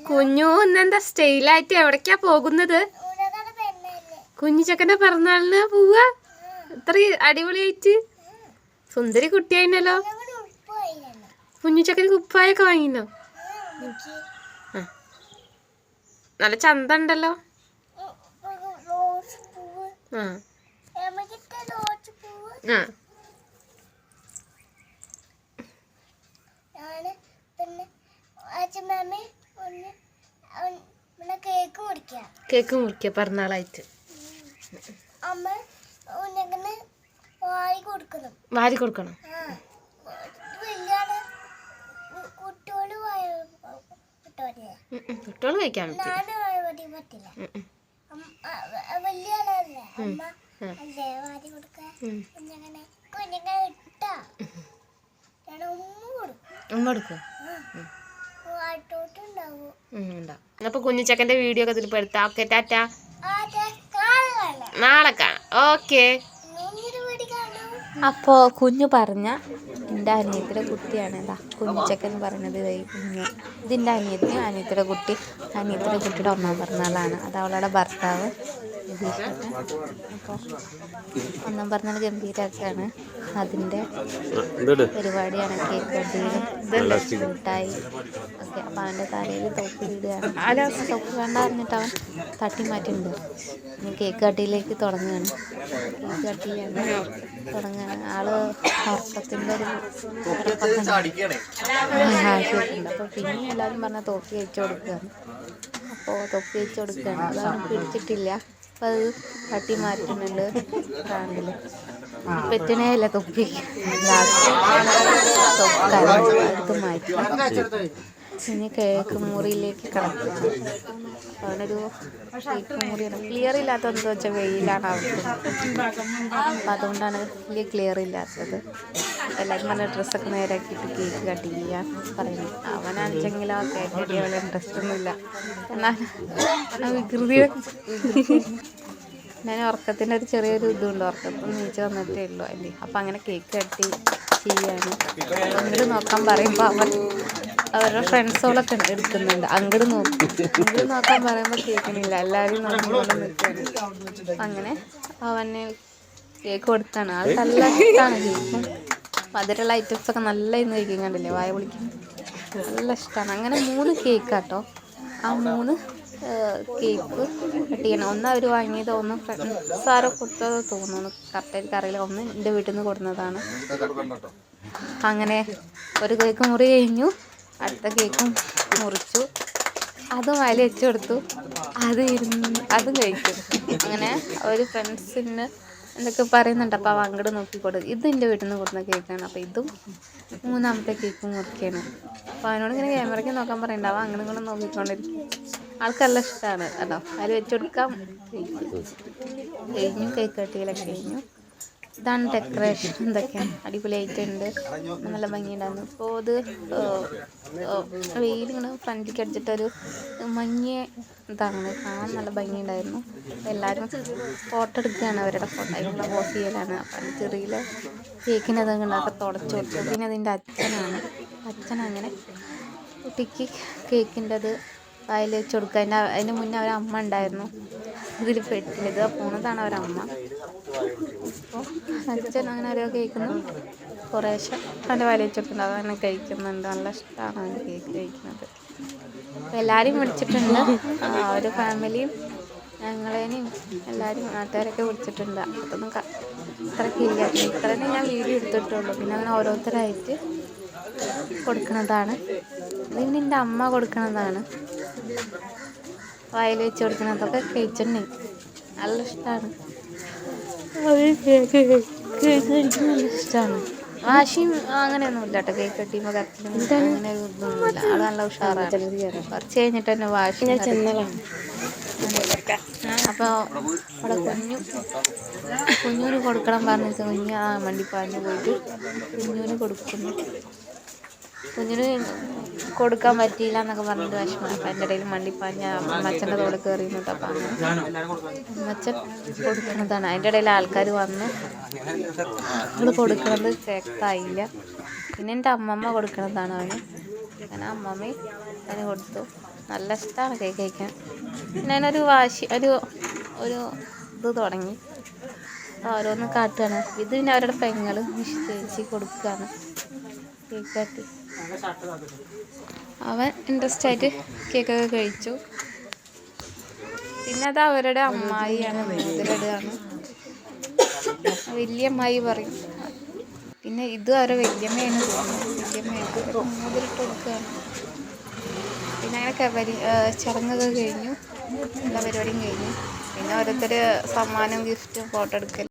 കുഞ്ഞു ഇന്നെന്താ സ്റ്റൈലായിട്ട് എവിടേക്കാ പോകുന്നത്? കുഞ്ഞു ചെക്കന്റെ പിറന്നാളിന് പോവുക ഇത്ര അടിപൊളിയായിട്ട്? സുന്ദരി കുട്ടിയായിരുന്നല്ലോ കുഞ്ഞു ചക്കന് കുപ്പായൊക്കെ വാങ്ങിനോ നല്ല ചന്ത ഉണ്ടല്ലോ ആ. പിന്നെ ഒന്ന് കേക്ക് മുറിക്കാം. കേക്ക് മുറിക്കുക പിറന്നാളായിട്ട്. അമ്മ വാരി കൊടുക്കണം. വാരി കൊടുക്കണം. കുട്ടികൾ കഴിക്കാൻ പറ്റില്ല. വലിയ അമ്മ. അല്ലേ? വാരി. കുഞ്ഞങ്ങനെ കുഞ്ഞങ്ങനെ ഇട്ടാ. ഉമ്മ കൊടുക്കും. ഉണ്ടാവും അപ്പൊ കുഞ്ഞു ചെക്കന്റെ വീഡിയോ ഒക്കെ ഇതിൽ പെടുത്താം ഓക്കെ ടാറ്റ. നാളെ കാണാം. ഓക്കെ അപ്പോ അപ്പോൾ കുഞ്ഞു പറഞ്ഞ എന്റെ അനിയത്തിയുടെ കുട്ടിയാണ്. ഇതാ കുഞ്ഞുച്ചക്കൻ പറഞ്ഞത് ദേ ഈ കുഞ്ഞു ഇതിന്റെ അനിയത്തി അനിയത്തിയുടെ കുട്ടി. അനിയത്തിയുടെ കുട്ടിയുടെ ഒന്നാം പിറന്നാളാണ്. അത് അവളുടെ ഭർത്താവ്. അപ്പോൾ ഒന്നാം പിറന്നാൾ ഗംഭീരമൊക്കെയാണ് അതിന്റെ പരിപാടിയാണ് കേക്ക് കട്ടിങ് മിഠായി ഒക്കെ അപ്പോൾ അവന്റെ തലയിൽ തൊപ്പ് ഇടുകയാണ്. തൊപ്പ് വേണ്ട പറഞ്ഞിട്ട് അവൻ തട്ടി മാറ്റിയിട്ടുണ്ട്. ഇനി കേക്ക് കട്ടിയിലേക്ക് തുടങ്ങുകയാണ്. കേക്ക് കട്ടിയാണ് തുടങ്ങുകയാണ്. ആൾ ഉറക്കത്തിന്റെ ഒരു അപ്പോൾ പിന്നെ എല്ലാവരും പറഞ്ഞാൽ തൊപ്പി അയച്ചു കൊടുക്കുകയാണ്. അപ്പോൾ തൊപ്പി അയച്ചു കൊടുക്കുകയാണ്. അതാണ് പിടിച്ചിട്ടില്ല. അപ്പോൾ അത് തട്ടി മാറ്റുന്നുണ്ട്. റാണ്ടിൽ പെറ്റിനെ അല്ല തൊപ്പി. ലാസ്റ്റ്. തൊപ്പി. എടുത്ത് മാറ്റി. ഇനി കേക്ക് മുറിയിലേക്ക് കിടക്കും അവനൊരു കേക്ക് മുറിയാണ് ക്ലിയർ ഇല്ലാത്ത എന്താ വെച്ചാൽ വെയിലാണ് അവർക്ക് അപ്പം അതുകൊണ്ടാണ് വലിയ ക്ലിയർ ഇല്ലാത്തത്. എല്ലാവരും നല്ല ഡ്രസ്സൊക്കെ നേരാക്കിയിട്ട് കേക്ക് കട്ട് ചെയ്യാൻ പറയുന്നു. അവനാണെച്ചെങ്കിലും ആ കേക്ക് കട്ടിയ പോലെ ഇൻട്രസ്റ്റ് ഒന്നുമില്ല എന്നാൽ വികൃതിയുടെ ഞാൻ ഉറക്കത്തിന്റെ ഒരു ചെറിയൊരു ഇതുണ്ട്. ഉറക്കത്തിൽ നീച്ച് വന്നിട്ടേ ഉള്ളൂ അല്ലേ അപ്പം അങ്ങനെ കേക്ക് കട്ടി ചെയ്യാണ് അങ്ങോട്ട് നോക്കാൻ പറയുമ്പോൾ അവൻ അവരുടെ ഫ്രണ്ട്സുകളൊക്കെ എടുക്കുന്നുണ്ട്. അങ്ങോട്ട് നോക്കും. അങ്ങോട്ട് നോക്കാൻ പറയുമ്പോൾ കേൾക്കണില്ല. എല്ലാവരും അങ്ങനെ അവന് കേക്ക് കൊടുത്താണ്. ആൾ നല്ല ഇഷ്ടമാണ് കേക്കും മധുരമുള്ള നല്ല ഇന്ന് കഴിക്കും കണ്ടില്ലേ? വായ പൊളിക്കും. നല്ല ഇഷ്ടമാണ് അങ്ങനെ മൂന്ന് കേക്കാട്ടോ ആ മൂന്ന് കേക്ക് കട്ട് ചെയ്യണം. ഒന്ന് അവർ വാങ്ങിയത് ഒന്ന് സാറോ കൊടുത്തത് തോന്നുന്നു. കറക്റ്റായിട്ട് അറിയില്ല ഒന്ന് എന്റെ വീട്ടിൽ നിന്ന് കൊടുക്കുന്നതാണ് അങ്ങനെ ഒരു കേക്ക് മുറി കഴിഞ്ഞു. അടുത്ത കേക്കും മുറിച്ചു. അതും അതിൽ വെച്ച് കൊടുത്തു. അത് ഇരുന്ന് അതും കഴിച്ചു അങ്ങനെ ഒരു ഫ്രണ്ട്സിന് എന്തൊക്കെ പറയുന്നുണ്ട് അപ്പോൾ അവ അങ്ങോട്ട് നോക്കിക്കൊടു. ഇത് എന്റെ വീട്ടിൽ നിന്ന് കൊടുക്കുന്ന കേക്കാണ്. അപ്പോൾ ഇതും മൂന്നാമത്തെ കേക്കും മുറിക്കുകയാണ് അപ്പോൾ അവനോട് ഇങ്ങനെ ക്യാമറയ്ക്ക് നോക്കാൻ പറയണ്ട. അവ അങ്ങനെ ഇങ്ങനെ നോക്കിക്കൊണ്ടിരിക്കും. ആൾക്കെല്ലാം ഇഷ്ടമാണ് കേട്ടോ. അതിൽ വെച്ച് കൊടുക്കാം. കഴിഞ്ഞു കേക്ക് കട്ടിയിലൊക്കെ കഴിഞ്ഞു. ഇതാണ് ഡെക്കറേഷൻ എന്തൊക്കെയാണ് അടിപൊളിയായിട്ടുണ്ട്. നല്ല ഭംഗിയുണ്ടായിരുന്നു. ഇപ്പോൾ ഇത് വെയിലിങ്ങനെ ഫ്രണ്ടിലേക്ക് അടിച്ചിട്ടൊരു മഞ്ഞ ഇതാണ്. കാണാൻ നല്ല ഭംഗിയുണ്ടായിരുന്നു. എല്ലാവരും ഫോട്ടോ എടുക്കുകയാണ്. അവരുടെ ഫോട്ടോ അതിനുള്ള പോസ് ചെയ്യലാണ്. അപ്പം ചെറിയ കേക്കിനത് അത് ഉണ്ടാക്കി തുടച്ചു കൊടുത്തു പിന്നെ അതിന്റെ അച്ഛനാണ്. അച്ഛൻ അങ്ങനെ കുട്ടിക്ക് കേക്കിന്റെ അത് വായിൽ വെച്ച് കൊടുക്കുക അതിന്റെ അതിന് മുന്നേ അവരമ്മ ഉണ്ടായിരുന്നു. ഇതിൽ പെട്ടില്ല ഇത്. പോണതാണ് അവരമ്മ. അച്ഛൻ അങ്ങനെ ഓരോ കേൾക്കുന്നു. കുറേശ്ശെ വെച്ച് കൊടുക്കുന്നുണ്ട് അതങ്ങനെ കഴിക്കുന്നുണ്ട്. നല്ല ഇഷ്ടമാണ് കേക്ക് കഴിക്കുന്നത്. അപ്പോൾ എല്ലാവരെയും വിളിച്ചിട്ടുണ്ട് ഒരു ഫാമിലിയും ഞങ്ങളേനെയും എല്ലാവരും നാട്ടുകാരൊക്കെ വിളിച്ചിട്ടുണ്ട് അതൊന്നും ഇത്രയ്ക്കില്ല ഇത്രയും ഞാൻ വീഡിയോ എടുത്തിട്ടുള്ളൂ. പിന്നെ അങ്ങനെ ഓരോരുത്തരായിട്ട് കൊടുക്കുന്നതാണ്. ഇതിന് എന്റെ അമ്മ കൊടുക്കുന്നതാണ്. വായിൽ വെച്ച് കൊടുക്കുന്നതൊക്കെ കഴിച്ചിട്ടുണ്ടെങ്കിൽ നല്ല ഇഷ്ടമാണ് കേക്ക് കഴിക്കാൻ നല്ല ഇഷ്ടമാണ് വാശിയും അങ്ങനെയൊന്നും ഇല്ല കേട്ടോ കേക്ക് കട്ടിയുമ്പോൾ അങ്ങനെ ഇതൊന്നുമില്ല നല്ല ഉഷാറാണ്. കുറച്ച് കഴിഞ്ഞിട്ട് തന്നെ വാശി അപ്പോൾ അവിടെ കുഞ്ഞു കുഞ്ഞുവിന് കൊടുക്കണം പറഞ്ഞിട്ട് കുഞ്ഞ് ആ വണ്ടി പാഞ്ഞു പോയിട്ട് കുഞ്ഞുവിന് കൊടുക്കുന്നു. കുഞ്ഞിന് കൊടുക്കാൻ പറ്റിയില്ല എന്നൊക്കെ പറഞ്ഞിട്ട് വിഷമം. അപ്പം എന്റെ ഇടയിൽ മണ്ണിപ്പാഞ്ഞ അമ്മച്ചന്റെ തോട് കയറി നിന്നിട്ട് അപ്പം അമ്മച്ചൻ കൊടുക്കുന്നതാണ്. അതിന്റെ ഇടയിൽ ആൾക്കാർ വന്ന് അവൾ കൊടുക്കുന്നത് കേക്കായില്ല പിന്നെ എന്റെ അമ്മമ്മ കൊടുക്കുന്നതാണ് അവന്. അങ്ങനെ അമ്മമ്മയും അതിന് കൊടുത്തു. നല്ല ഇഷ്ടമാണ് കേക്ക് കഴിക്കാൻ. ഞാനൊരു വാശി ഒരു ഒരു ഇത് തുടങ്ങി. ഓരോന്ന് കാട്ടുകയാണ്. ഇത് പിന്നെ അവരുടെ പെങ്ങൾ ചേച്ചി കൊടുക്കുകയാണ്. കേക്ക് കാട്ടി. അവൻ ഇൻട്രസ്റ്റ് ആയിട്ട് കേക്കൊക്കെ കഴിച്ചു. പിന്നെ അത് അവരുടെ അമ്മായിയാണ് വലിയതാണ് വലിയ അമ്മായി പറയും. പിന്നെ ഇത് അവരെ വല്യമ്മയാണ് മുതിരിട്ട് കൊടുക്കുകയാണ് പിന്നെ അങ്ങനെ കവരി ചടങ്ങൊക്കെ കഴിഞ്ഞു. എല്ലാ പരിപാടിയും കഴിഞ്ഞു. പിന്നെ ഓരോരുത്തർ സമ്മാനം ഗിഫ്റ്റും ഫോട്ടോ എടുക്കൽ